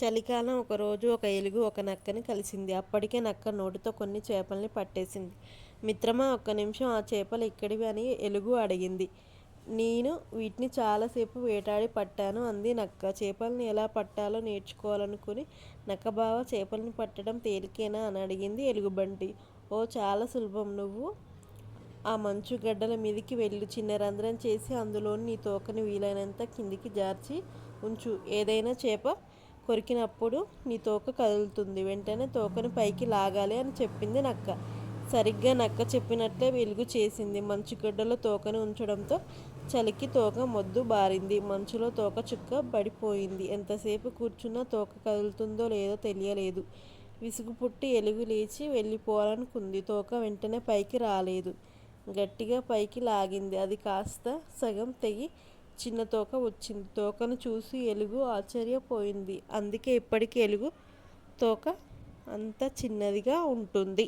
చలికాలం ఒకరోజు ఒక ఎలుగు ఒక నక్కని కలిసింది. అప్పటికే నక్క నోటితో కొన్ని చేపల్ని పట్టేసింది. మిత్రమా ఒక్క నిమిషం ఆ చేపలు ఎక్కడివి అని ఎలుగు అడిగింది. నేను వీటిని చాలాసేపు వేటాడి పట్టాను అంది నక్క. చేపల్ని ఎలా పట్టాలో నేర్చుకోవాలనుకుని నక్క బావ చేపల్ని పట్టడం తేలికేనా అని అడిగింది ఎలుగుబంటి. ఓ చాలా సులభం. నువ్వు ఆ మంచు గడ్డల మీదకి వెళ్ళి. చిన్న రంధ్రం చేసి అందులోని నీ తోకని వీలైనంత కిందికి జార్చి ఉంచు. ఏదైనా చేప కొరికినప్పుడు నీ తోక కదులుతుంది. వెంటనే తోకను పైకి లాగాలి అని చెప్పింది నక్క. సరిగ్గా నక్క చెప్పినట్లే వెలుగు చేసింది. మంచుగడ్డలో తోకను ఉంచడంతో చలికి తోక మొద్దు బారింది. మంచులో తోక చుక్క పడిపోయింది ఎంతసేపు కూర్చున్నా తోక కదులుతుందో లేదో తెలియలేదు. విసుగు పుట్టి ఎలుగు లేచి వెళ్ళిపోవాలనుకుంది. తోక వెంటనే పైకి రాలేదు. గట్టిగా పైకి లాగింది. అది కాస్త సగం తెగి చిన్న తోక వచ్చింది తోకను చూసి ఎలుగు ఆశ్చర్యపోయింది. అందుకే ఇప్పటికీ ఎలుగు తోక అంత చిన్నదిగా ఉంటుంది.